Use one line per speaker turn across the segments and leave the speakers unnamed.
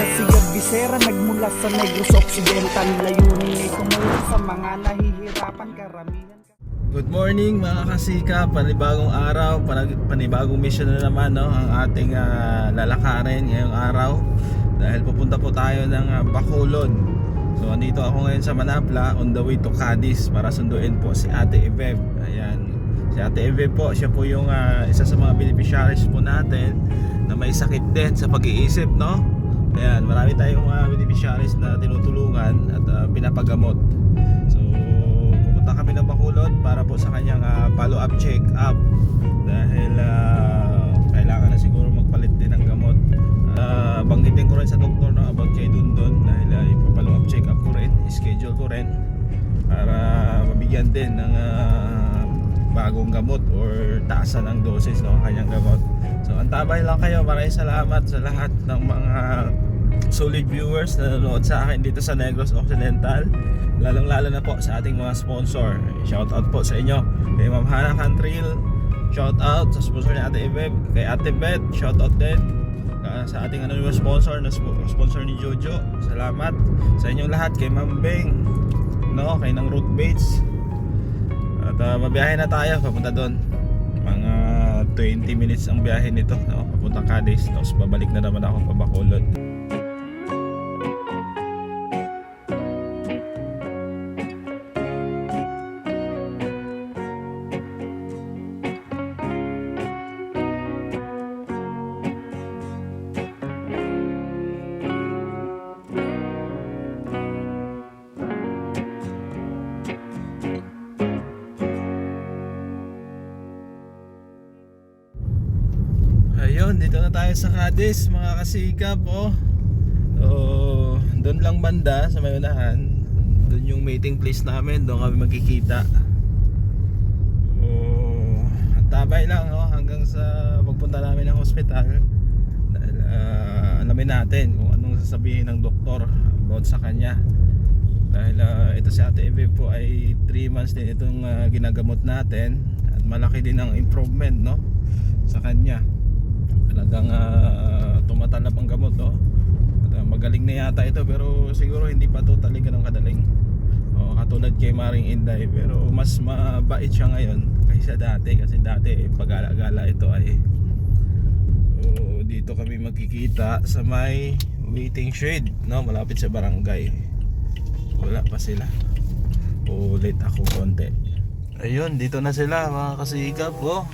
si Visera Nagmula sa Negros Occidental Layunin ay tumulong sa mga nahihirapan karamihan
Good morning mga kasika, panibagong araw, panibagong mission na naman no, ang ating ah, lalakarin ngayong araw dahil pupunta po tayo ng ah, Bacolod. So andito ako ngayon sa Manapla on the way to Cadiz para sunduin po si Ate Eveb. Ayan. Si Ate Eveb po, siya po yung ah, isa sa mga beneficiaries po natin na may sakit din sa pag-iisip, no? Ayan, marami tayong mga beneficiaries na tinutulungan at ah, pinapagamot. So, pupunta kami ng Bacolod para po sa kanyang ah, follow-up check-up dahil ah, kailangan na siguro magpalit din ng gamot. Ah, banggitin ko rin sa doktor no, about kay Dundon dahil uh, ipapollow up check-up ko rin, schedule ko rin para mabigyan din ng ah, bagong gamot or taasan ng doses ng kanyang gamot. So antabay lang kayo. Maraming salamat sa lahat ng mga solid viewers na nanonood sa akin dito sa Negros Occidental. Lalong lalo na po sa ating mga sponsor. Shout out po sa inyo. Kay Ma'am Hana Cantril. Shout out sa sponsor ni Ate Ibeb. Kay Ate Bet. Shout out din. Ah, sa ating anonymous sponsor na sp- sponsor ni Jojo. Salamat sa inyong lahat. Kay Ma'am Beng. No, kay ng Root Baits. At uh, mabiyahe na tayo papunta doon. Mga 20 minutes ang biyahe nito, no? Papunta Cadiz, tapos babalik na naman ako pa sa Cadiz, mga kasikap, oh. So, doon lang banda sa may unahan. Doon yung meeting place namin, doon kami magkikita. Oh, ang tabay lang, oh, hanggang sa pagpunta namin ng hospital. Dahil ah, alamin natin kung anong sasabihin ng doktor about sa kanya. Dahil ah, ito si Ate Eve po ay 3 months din itong ah, ginagamot natin at malaki din ang improvement no sa kanya. Talagang ah, tumatalab ang gamot no. At, ah, magaling na yata ito pero siguro hindi pa totally ganun kadaling. O, katulad kay Maring Inday pero mas mabait siya ngayon kaysa dati kasi dati pag-gala-gala ito ay So, dito kami magkikita sa may waiting shed, no? Malapit sa barangay. Wala pa sila. Ulit ako konti. Ayun, dito na sila mga kasikap, oh.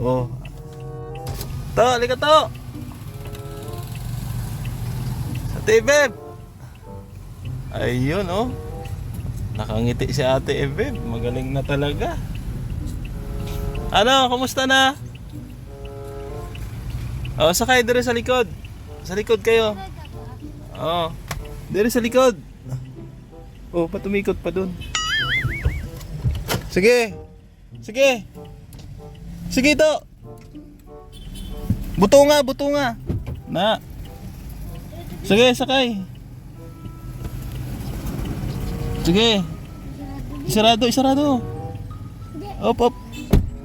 Oh. To, halika to. Sa TV. Ayun, oh. Nakangiti si Ate Eve. Magaling na talaga. Ano, kumusta na? Oh, sakay dire sa likod. Sa likod kayo. Oh. Dire sa likod. Oh, patumikot pa dun. Sige. Sige. Sige to. Buto nga, buto nga. Na. Sige, sakay. Sige. Isarado, isarado. Op, op.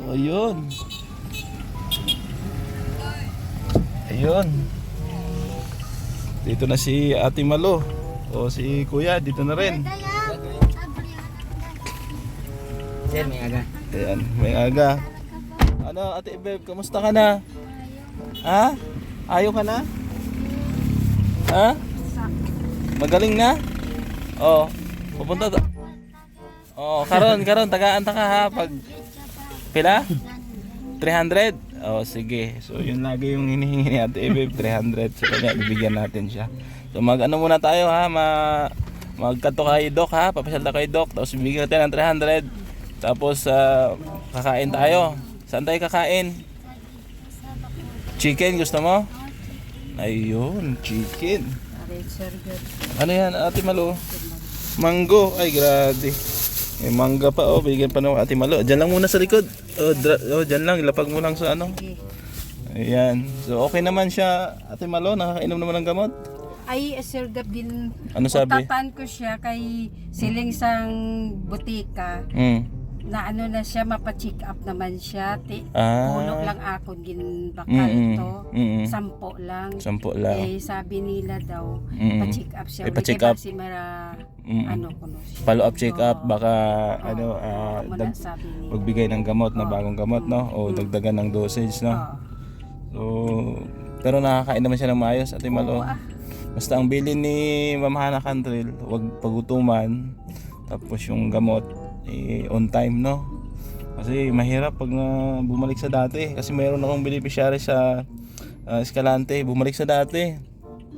Ayun. Ayun. Dito na si Ate Malo. O si Kuya, dito na rin.
Sir, may aga.
Ayan, may aga. Ano, Ate Beb, kamusta ka na? Ha? Ayaw ka na? Ha? Magaling na? Oh, pupunta ta. Oh, karon, karon tagaan ta ka ha pag pila? 300? Oh, sige. So, yun lagi yung hinihingi ni Ate Ebe, 300. So, kanya, bibigyan natin siya. So, mag ano muna tayo ha, ma magkato kay Doc ha, papasyal kay Doc, tapos bibigyan natin ng 300. Tapos, ah, kakain tayo. Saan tayo kakain? Chicken, gusto mo? Ayun, chicken. Ano yan, Ate Malo? Mango. Ay, grabe. May mangga pa, oh. Bigyan pa ng Ate Malo. Diyan lang muna sa likod. Oh, dra- oh diyan lang. Ilapag mo lang sa ano. Ayan. So, okay naman siya, Ate Malo. Nakakainom naman ng gamot.
Ay, Sir Gab din.
Ano sabi?
Utatan ko siya kay siling sang butika.
Mm.
Na ano na siya, mapacheck up naman siya. Ti,
Ah.
Hulog lang ako, ginbakal
Mm-mm.
to.
Mm-mm.
Sampo lang.
Sampo lang.
Eh, sabi nila daw,
Mm-mm.
pa-check up siya.
Eh, pa-check
ba
up.
Si Mara,
Mm-mm.
ano ko no siya.
Follow up check up baka
Oo.
ano ah,
Ako
dag-
na
magbigay ng gamot na
Oo.
bagong gamot no o
Mm.
dagdagan ng dosage no.
Oo.
So pero nakakain naman siya ng maayos Ate Malo.
Oo, ah.
Basta ang bilin ni Ma'am Hana Cantrell, wag pagutuman. Tapos yung gamot eh, on time no. Kasi mahirap pag na bumalik sa dati kasi mayroon akong beneficiary sa ah, Escalante, bumalik sa dati.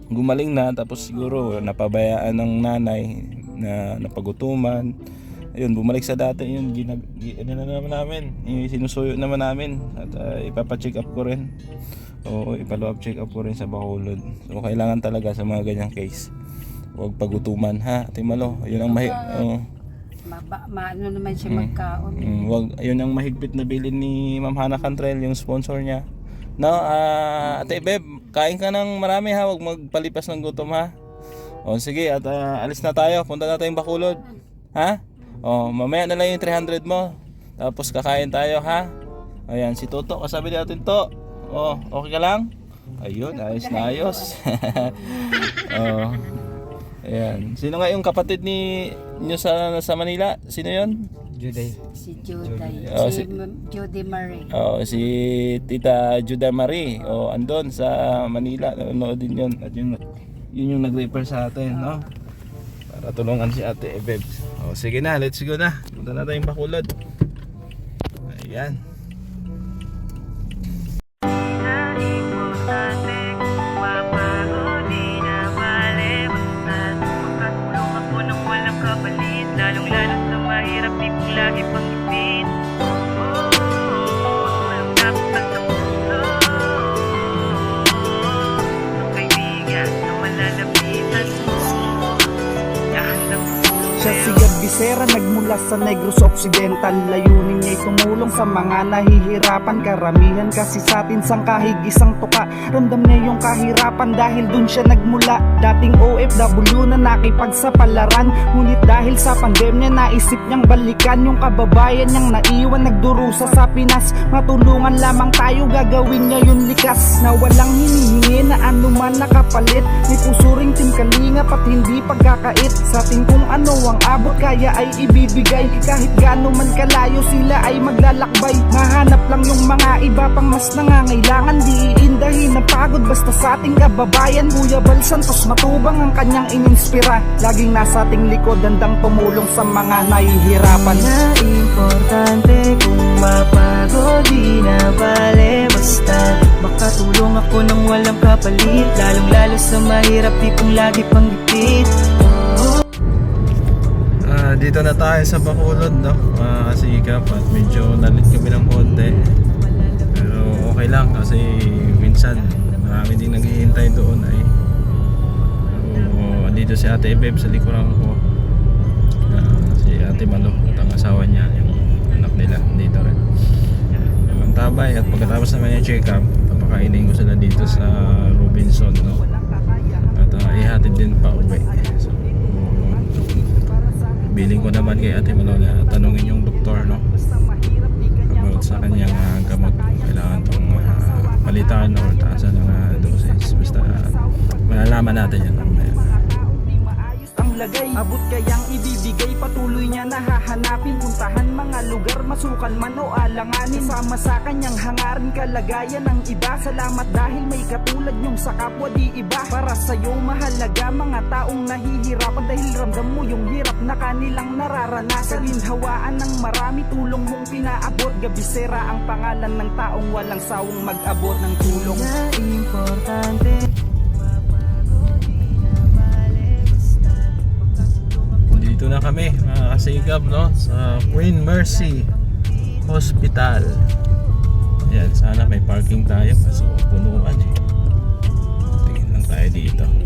Gumaling na tapos siguro napabayaan ng nanay na napagutuman. Ayun, bumalik sa dati yun, ginag, gi- ano na naman namin, eh, sinusuyo naman namin at ah, ipapacheck up ko rin. Oo, ipalo up check up ko rin sa Bacolod. So kailangan talaga sa mga ganyang case. Huwag pagutuman ha, Ate Malo. Yun ang mahi oo.
Ma, ba- ma- ano naman siya
Mm.
magkaon.
Mm, wag, yun ang mahigpit na bilin ni Ma'am Hana Cantrell, yung sponsor niya. No, ah, Ate Beb, kain ka ng marami ha, wag magpalipas ng gutom ha. O sige, at ah, alis na tayo. Punta na tayong Bacolod. Ha? O, mamaya na lang yung 300 mo. Tapos kakain tayo ha. Ayan, si Toto, kasabi natin to. O, okay ka lang? Ayun, ayos na ayos. oh. Ayan. Sino nga yung kapatid ni nyo sa, sa Manila? Sino yon?
Juday.
Si Juday.
Oo,
si
si-
Judy Marie.
Oh, si Tita Juda Marie. Oh, andon sa Manila. Nanonood din yun. At yun, yun yung nag-refer sa atin, no? Para tulungan si Ate Ebebs. Oh, sige na, let's go na. Punta na tayong Bacolod. Ayan.
Si Gabisera nagmula sa Negros Occidental. Layunin niya'y tumulong sa mga nahihirapan. Karamihan kasi sa atin sang kahig isang tuka. Ramdam niya yung kahirapan dahil dun siya nagmula. Dating OFW na nakipagsapalaran. Ngunit dahil sa pandemya naisip niyang balikan Yung kababayan niyang naiwan. Nagdurusa sa Pinas. Matulungan lamang tayo gagawin niya yun likas. Na walang hinihingi na anuman nakapalit. May pusuring timkalingap at hindi pagkakait. Sa atin kung ano ang abot kaya ay ibibigay. Kahit gaano man kalayo sila ay maglalakbay. Mahanap lang yung mga iba pang mas nangangailangan. Di iindahin ng pagod basta sa ating kababayan. Kuya Bal Santos matubang ang kanyang ininspira. Laging nasa ating likod handang tumulong sa mga nahihirapan.
Na importante kung mapagod di na bale Basta. Makatulong ako ng walang kapalit. Lalong lalo sa mahirap di kong lagi pang gipit
Ah, dito na tayo sa Bacolod, no? Ah, kasi kapat medyo nalit kami ng konti. Pero okay lang kasi minsan marami din naghihintay doon ay. So, dito si Ate Beb sa likuran ko. Ah, si Ate Malo at ang asawa niya, yung anak nila dito rin. Ang tabay at pagkatapos naman yung check-up, papakainin ko sila dito sa Robinson, no? At ah, ihatid din pa uwi. Biling ko naman kay Ate Malo na tanungin yung doktor no? About sa kanyang ah, gamot. Kailangan pang ah, palitan or taasan ng ah, dosage. Basta ah, malalaman natin yan. mamaya.
Lagay. Abot kayang ibibigay Patuloy niya nahahanapin. Puntahan mga lugar Masukan man o alanganin. Sama sa kanyang hangarin Kalagayan ng iba. Salamat dahil may katulad yung sa kapwa di iba. Para sa'yo mahalaga Mga taong nahihirapan. Dahil ramdam mo yung hirap na kanilang nararanasan. Ginhawaan ng marami Tulong mong pinaabot. Gabisera ang pangalan ng taong Walang sawang mag-abot ng tulong.
Na importante
Dito na kami mga kasigap no sa Queen Mercy Hospital. Yan, sana may parking tayo kaso punuan eh. Tingin lang tayo. Dito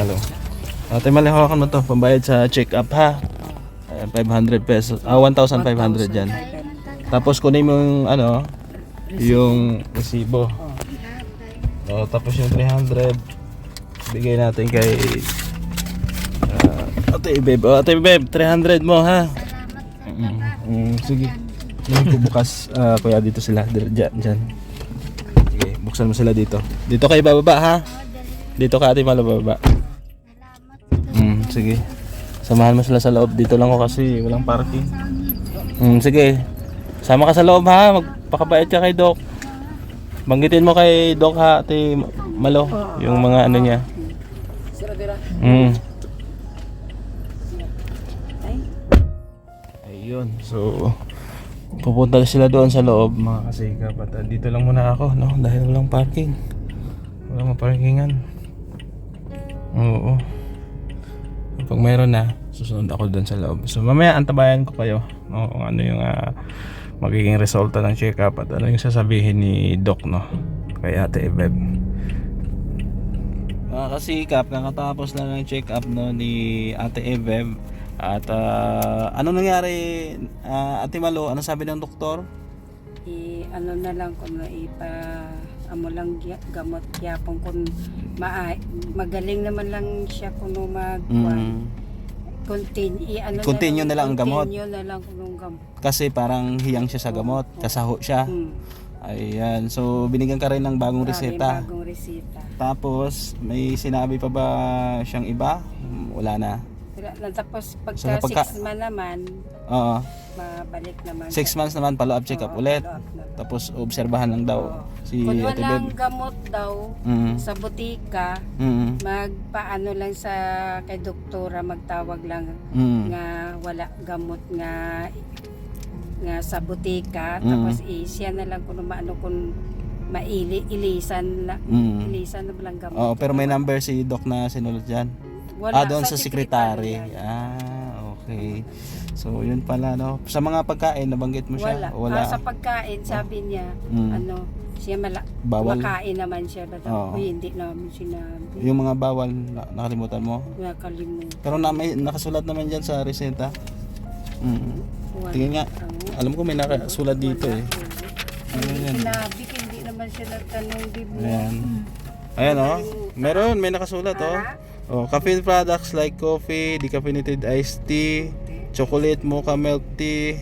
Malo. Ate Malo, hawakan mo to. Pambayad sa check-up ha. Ayan, 500 pesos. Ah, 1,500 dyan. Tapos kunin mo yung ano, yung resibo. Oh, tapos yung 300 bigay natin kay ah, Ate Beb. Oh, Ate Beb, 300 mo ha. Mm, mm, sige. Hindi ko bukas ah, kuya dito sila dyan, dyan. Sige, buksan mo sila dito. Dito kayo bababa ha. Dito ka ate. Mm, sige. Samahan mo sila sa loob. Dito lang ako kasi walang parking. Mm, sige. Sama ka sa loob ha. Magpakabait ka kay Doc. Banggitin mo kay Doc ha, ate Malo, yung mga ano niya. Mm. Ayun. So, pupunta sila doon sa loob, mga kasikap. At dito lang muna ako, no? Dahil walang parking. Walang maparkingan. Oo. Pag mayroon na, susunod ako doon sa loob. So, mamaya antabayan ko kayo. No? Kung ano yung ah, magiging resulta ng check-up at ano yung sasabihin ni Doc, no? Kay Ate Ebeb. Mga kasikap, nakatapos na ng check-up no, ni Ate Ebeb. At ah, ano nangyari, ah, Ate Malo? Ano sabi ng doktor?
I, ano na lang kung ipa amo lang gamot yapon kung ma magaling naman lang siya kung mag
Mm.
continue i, ano
Continue na lang ang gamot.
continue na lang kung gamot
Kasi parang hiyang siya sa gamot, kasaho siya.
hmm.
Ayan, so binigyan ka rin ng bagong reseta.
bagong reseta
Tapos, may sinabi pa ba siyang iba? Wala na.
Pero, na- tapos
So,
pagka
napagka-
6 man naman
Oo.
mabalik naman
6 months naman, follow-up check-up
Oo,
ulit.
follow-up na.
Tapos, obserbahan lang daw
Oo.
si
kung
Ate Beb.
walang gamot daw
Mm.
sa butika
Mm.
magpaano lang sa kay doktora magtawag lang
Mm.
nga wala gamot nga nga sa butika
Mm.
tapos eh, siya na lang kung maano kung maili ilisan na
Mm.
ilisan na lang gamot
Oo, pero may number si Doc na sinulot dyan.
Wala
ah, doon sa, secretary.
sekretary.
Ah, okay. So, yun pala, no? Sa mga pagkain, nabanggit mo
wala,
siya? Wala.
Ah, sa pagkain sabi niya
Mm.
ano siya mala
Bawal.
makain naman siya but
Oo.
Uy, hindi namin sinabi
Yung mga bawal, na- nakalimutan mo?
nakalimutan
Pero na, may, nakasulat naman dyan sa reseta. Mm.
Wala.
Tingin nga. Alam ko may nakasulat dito eh.
Hindi
Ayan.
sinabi, hindi naman siya nagtanong, di ba?
Ayan. Ayan oh. Meron, may nakasulat oh. Oh, caffeine products like coffee, decaffeinated iced tea, chocolate mocha milk tea,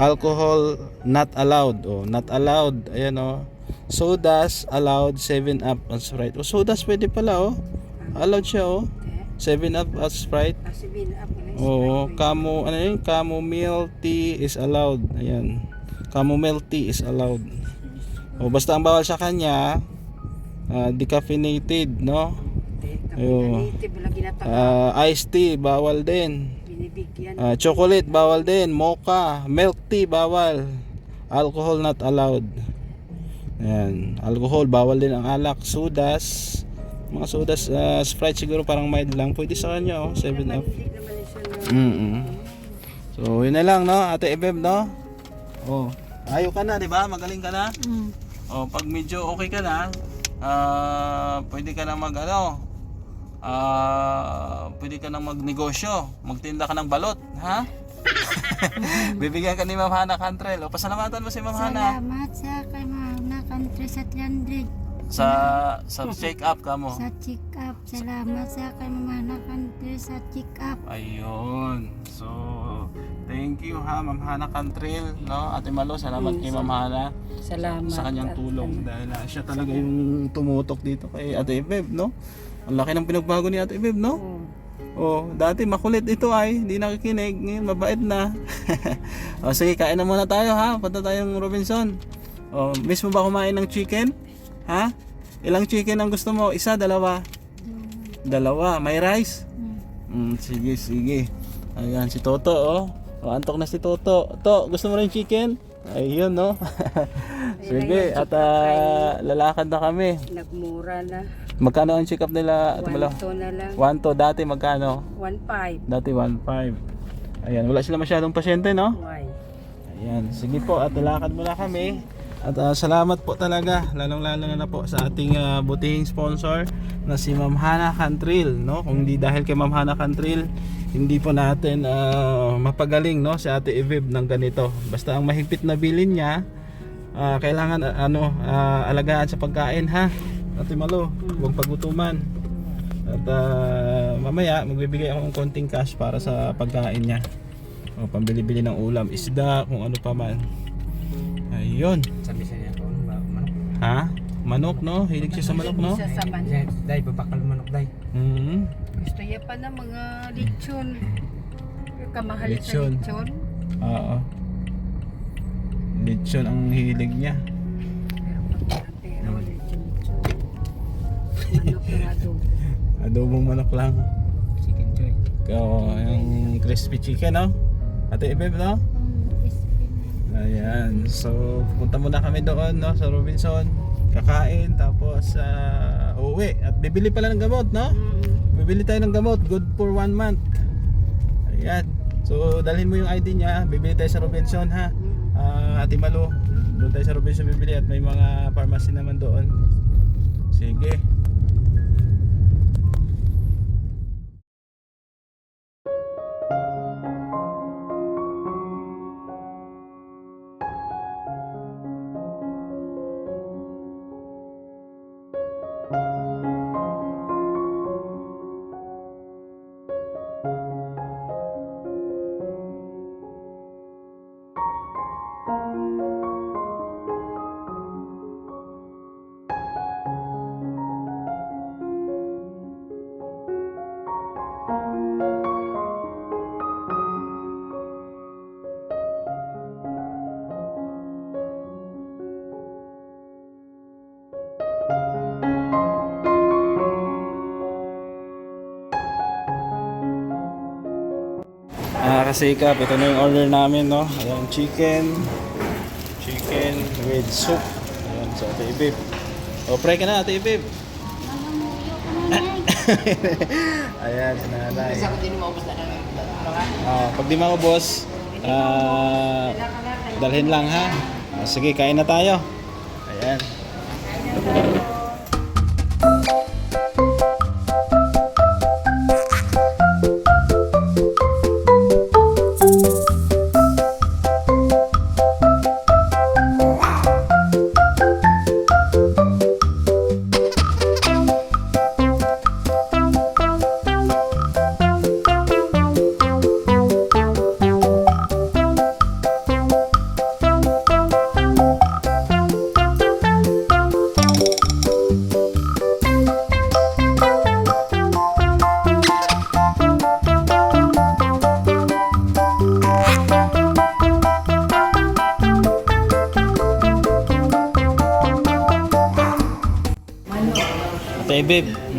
alcohol not allowed. Oh, not allowed. Ayan oh. Sodas allowed 7 up and Sprite. Oh, sodas pwede pala oh. Allowed siya oh. 7 up at Sprite.
Na
Oo, camo, ano yun? Chamomile tea is allowed. Ayan. Chamomile tea is allowed. O basta ang bawal sa kanya, ah, decaffeinated, no? Ayun. Ah, iced tea, bawal din.
binibigyan.
Ah, chocolate, bawal din. Mocha, milk tea, bawal. Alcohol not allowed. Ayan. Alcohol, bawal din ang alak. Sodas, mga sodas, ah, Sprite siguro parang mild lang. Pwede sa kanya, oh. 7 up. Mm So, yun na lang, no? Ate Ebeb, no? Oh, ayo ka na, di ba? Magaling ka na?
Mm.
Oh, pag medyo okay ka na, ah, pwede ka na mag, ano, ah, pwede ka na magnegosyo. Magtinda ka ng balot, ha? Bibigyan ka ni Ma'am Hana Cantrell. O, pasalamatan mo si Ma'am Hana.
Salamat sa kay Mahana Country sa 300
Sa, sa check-up ka mo.
sa check up. Salamat sa kay Mahana Country sa check up.
Ayun. So, thank you ha, Ma'am Hana Cantrell, no? Ate Malo, salamat kay Ma'am Hana.
Salamat.
sa kanyang
at
tulong dahil ah, siya talaga yung tumutok dito kay Ate Beb, no? Ang laki ng pinagbago ni Ate Beb, no?
ano,
Oh, dati makulit ito ay, hindi nakikinig, ngayon mabait na. oh, sige, kain na muna tayo ha. Punta tayong Robinson. Oh, miss mo ba kumain ng chicken? Ha? Ilang chicken ang gusto mo? Isa, dalawa? Dalawa. May rice? Mm, sige, sige. Ayan, si Toto, oh. Oh, antok na si Toto. To, gusto mo rin chicken? Ayun, no? sige, at ah, lalakad na kami.
Nagmura na.
Magkano ang check-up nila? At malo?
1 na lang.
1 to, dati magkano?
1.5.
Dati 1.5. Ayan, wala sila masyadong pasyente, no?
Why?
Ayan, sige po, at lalakad muna kami. At ah, salamat po talaga, lalong lalo na, na po sa ating ah, butihing sponsor na si Ma'am Hana Cantril, no? Kung hindi dahil kay Ma'am Hana Cantril, hindi po natin ah, mapagaling, no, si Ate Evib ng ganito. Basta ang mahigpit na bilin niya, ah, kailangan ah, ano, ah, alagaan sa pagkain ha. Ate Malo, huwag pagutuman. At ah, mamaya magbibigay ako ng konting cash para sa pagkain niya. O pambili-bili ng ulam, isda, kung ano pa man. Ayun.
Sabi sa niya, ano ba? Manok?
Ha? Manok, no? Hilig siya sa manok, no?
Siya sa man.
Day, babakal manok, day.
Mhm.
Gusto niya pa na mga lechon. Kamahal
Lechon.
sa lechon.
Oo. Lechon ang hilig niya.
Manok na adobo.
Adobong manok lang.
Chicken joy.
Oo, yung crispy chicken, no? Ate Ibeb, no? Ayan. So, punta muna kami doon, no? Sa Robinson. Kakain, tapos uh, uuwi. At bibili pala ng gamot, no?
Mm.
Bibili tayo ng gamot, good for one month. Ayan. So, dalhin mo yung ID niya. Bibili tayo sa Robinson, ha? Ah, Ate Malo. Doon tayo sa Robinson bibili at may mga pharmacy naman doon. Sige. Kasikap, ito na yung order namin, no? Ayan, chicken. Chicken with soup. Ayan, sa Ate Ibib. O, pray ka na, Ate Ibib. Ayan, si nanay.
Kasi ako din maubos na ng mga.
Ah, pag di maubos, ah, dalhin lang ha. Sige, kain na tayo. Ayan.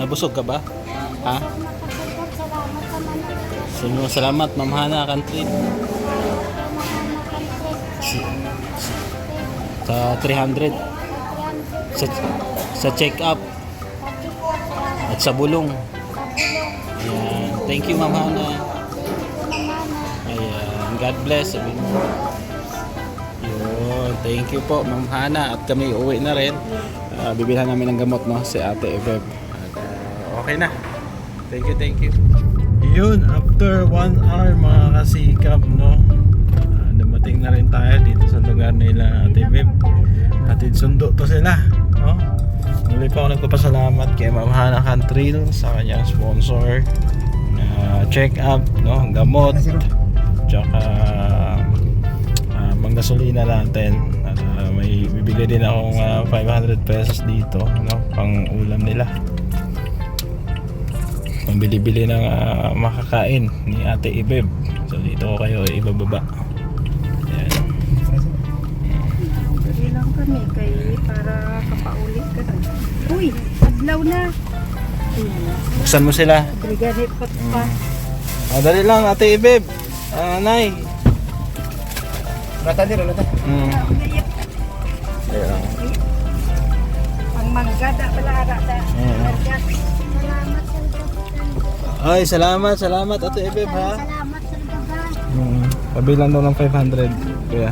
Nabusog ka ba? Ha? Sige, salamat, Ma'am Hana Country. Sa 300. Sa, sa check-up. At sa bulong. Ayan. Thank you, Ma'am Hana. Ayan. God bless. Sabi mo. Thank you po, Ma'am Hana. At kami uwi na rin. Uh, bibilhan namin ng gamot, no? Si Ate Eveb. Ah, okay na. Thank you, thank you. Yun, after one hour mga kasikap, no? Ah, dumating na rin tayo dito sa lugar nila Ate Eveb. Hatid sundo to sila, no? Muli pa ako nagpapasalamat kay Ma'am Hana Cantril sa kanyang sponsor. Ah, check up, no? Gamot. Tsaka uh, manggasolina natin. At ah, may bibigay din akong ah, 500 pesos dito, no? Pang ulam nila. Pambili-bili ng ah, makakain ni Ate Ibeb. So dito ko kayo ibababa. Ayan.
Dali lang kami kay para kapaulit ka na. Uy, adlaw na.
Buksan mo sila.
Brigadit pa pa.
Ah, dali lang Ate Ibeb. Ah, nay.
Rata din, rata.
Mm. Ayan.
Ang manggada pala arata.
Mm. Ay, salamat, salamat Ate Ibeb ha.
Salamat sa gaban.
Hmm. Pabilang daw ng 500. Kuya.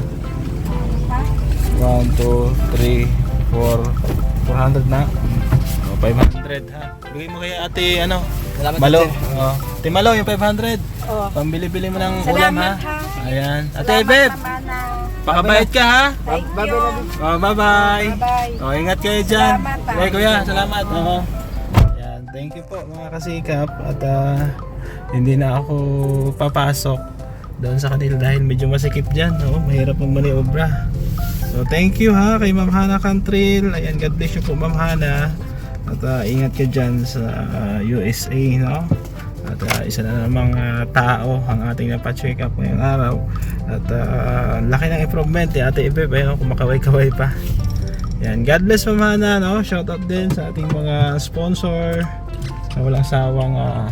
1, 2, 3, 4, 400 na. O, O, 500 ha. Bigay mo kay ate ano?
Salamat,
Malo. Oh. Ate Malo, yung 500.
Oh.
Pambili-bili mo ng ulam ha.
Salamat ha.
Ayan. Ate
na.
pakabait ka ha.
Thank you.
Oh, bye-bye.
Bye-bye.
Oh, ingat kayo dyan.
Salamat, ha.
Okay, kuya, salamat. Oo. Thank you po mga kasikap at ah, hindi na ako papasok doon sa kanila dahil medyo masikip dyan. No? Mahirap ang maniobra. So thank you ha kay Ma'am Hana Cantril. Ayan, God bless you po Ma'am Hana. At ah, ingat ka dyan sa ah, USA. No? At ah, isa na namang ah, tao ang ating napacheck up ngayong araw. At ah, laki ng improvement eh. Ate Ibe, ayun, kumakaway-kaway pa. Yan, God bless Mamana, no? Shout out din sa ating mga sponsor na walang sawang uh,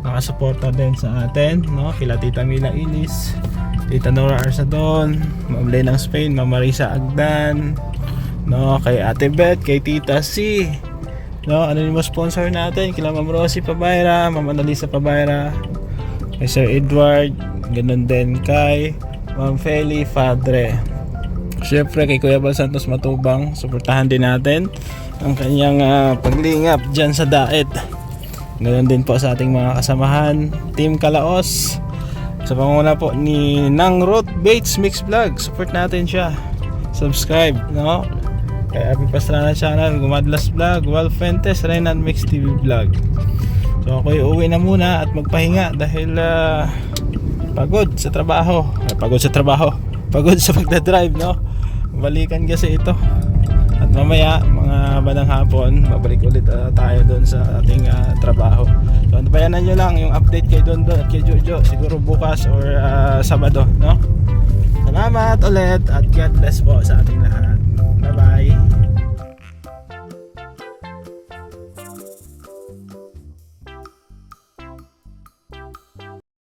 nakasuporta din sa atin, no? Kila Tita Mila Ilis, Tita Nora Arsadon, Ma'am Lenang Spain, Ma'am Marisa Agdan, no? Kay Ate Beth, kay Tita C, no? Ano yung sponsor natin? Kila Ma'am Rosie Pabayra, Ma'am Annalisa Pabayra, kay Sir Edward, ganun din kay Ma'am Feli Fadre. Siyempre kay Kuya Bal Santos Matubang, suportahan din natin ang kanyang ah, paglingap dyan sa daet. Ganun din po sa ating mga kasamahan, Team Kalaos. Sa panguna po ni Nang Roth Bates Mix Vlog, support natin siya. Subscribe, no? Kay Abi Pastrana Channel, Gumadlas Vlog, Wal Fuentes, Renan Mix TV Vlog. So ako uwi na muna at magpahinga dahil ah, pagod sa trabaho. Ay, pagod sa trabaho. Pagod sa pagdadrive, no? Balikan kasi ito. At mamaya, mga bandang hapon, babalik ulit ah, tayo doon sa ating ah, trabaho. So, antabayanan nyo lang yung update kay Don Don at kay Jojo. Siguro bukas or ah, Sabado, no? Salamat ulit at God bless po sa ating lahat.